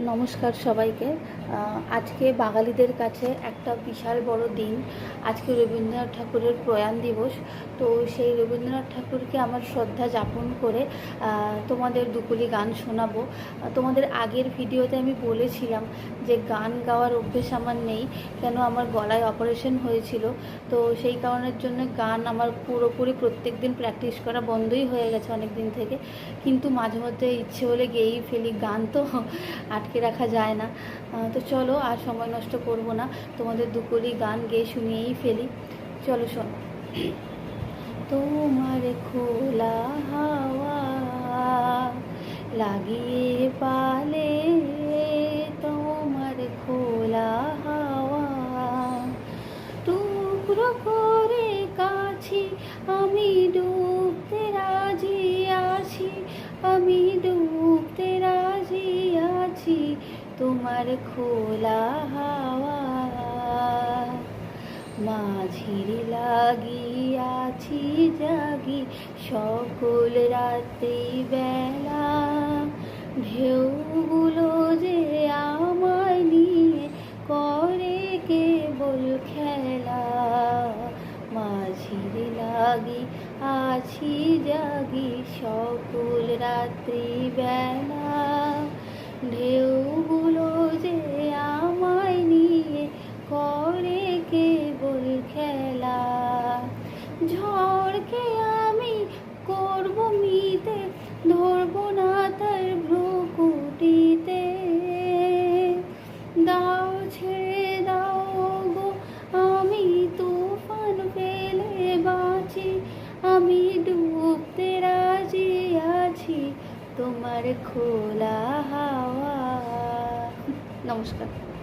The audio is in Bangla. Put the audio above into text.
নমস্কার সবাইকে। আজকে বাঙালিদের কাছে একটা বিশাল বড় দিন। আজকে রবীন্দ্রনাথ ঠাকুরের প্রয়াণ দিবস। তো সেই রবীন্দ্রনাথ ঠাকুরকে আমার শ্রদ্ধা যাপন করে তোমাদের দুকুলি গান শোনাবো। তোমাদের আগের ভিডিওতে আমি বলেছিলাম যে গান গাওয়ার অভ্যেস আমার নেই, কেন আমার গলায় অপারেশন হয়েছিল। তো সেই কারণের জন্য গান আমার পুরোপুরি প্রত্যেক দিন প্র্যাকটিস করা বন্ধই হয়ে গেছে অনেক দিন থেকে। কিন্তু মাঝে মধ্যে ইচ্ছে হলে গেয়েই ফেলি। গান তো আটকে রাখা যায় না। তো চলো আর সময় নষ্ট করব না। তোমাদের দুকলি গান গেয়ে শুনিয়েই ফেলি। চলো শোনো। তোমার খোলা হাওয়া লাগিয়ে পালে তোমার খোলা হাওয়া। টুকরো করে কাছি আমি ডুবতে রাজি আছি, আমি রাজি আছি তোমার খোলা হাওয়া। মাঝির লাগি আছি জাগি সকল রাত্রি বেলা। ঢেউগুলো যে আমায় নিয়ে করে কেবল খেলা। মাঝির লাগি আছি জাগি সকল রাত্রি বেলা। ধরবো না তার ভ্রুকুটিতে। দাও ছেড়ে দাও গো, আমি তুফান পেলে বাঁচি। আমি ডুবতে রাজি আছি তোমার খোলা হাওয়া। নমস্কার।